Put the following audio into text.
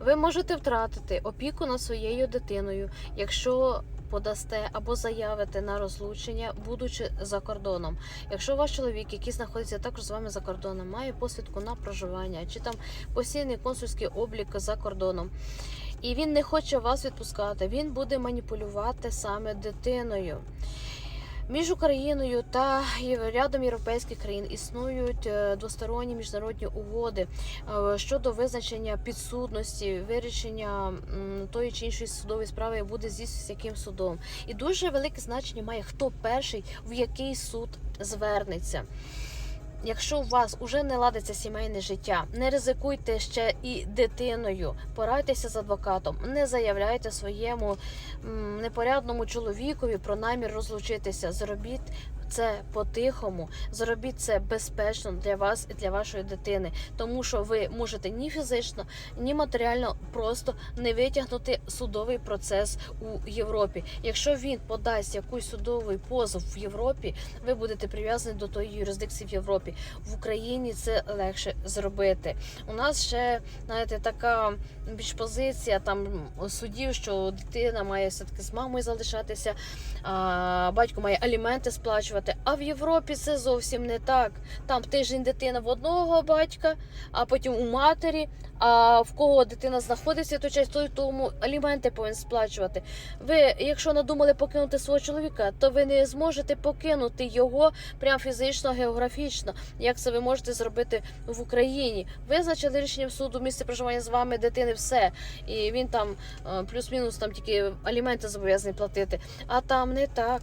Ви можете втратити опіку над своєю дитиною, якщо подасте або заявите на розлучення, будучи за кордоном. Якщо ваш чоловік, який знаходиться також з вами за кордоном, має посвідку на проживання чи там постійний консульський облік за кордоном, і він не хоче вас відпускати, він буде маніпулювати саме дитиною. Між Україною та рядом європейських країн існують е, двосторонні міжнародні угоди е, щодо визначення підсудності, вирішення тої чи іншої судової справи буде здійснюватися яким судом. І дуже велике значення має хто перший в який суд звернеться. Якщо у вас уже не ладиться сімейне життя, не ризикуйте ще і дитиною, порайтеся з адвокатом, не заявляйте своєму непорядному чоловікові про намір розлучитися. Зробіть це по-тихому, зробіть це безпечно для вас і для вашої дитини, тому що ви можете ні фізично, ні матеріально просто не витягнути судовий процес у Європі. Якщо він подасть якийсь судовий позов в Європі, ви будете прив'язані до тої юрисдикції в Європі. В Україні це легше зробити. У нас ще знаєте така більш позиція там судів, що дитина має все таки з мамою залишатися, а батько має аліменти сплачувати. А в Європі це зовсім не так. Там тиждень дитина в одного батька, а потім у матері. А в кого дитина знаходиться, то час той тому аліменти повинен сплачувати. Ви, якщо надумали покинути свого чоловіка, то ви не зможете покинути його прям фізично, географічно. Як це ви можете зробити в Україні? Визначили рішенням суду місце проживання з вами дитини, все. І він там е, плюс-мінус там тільки аліменти зобов'язаний платити. А там не так.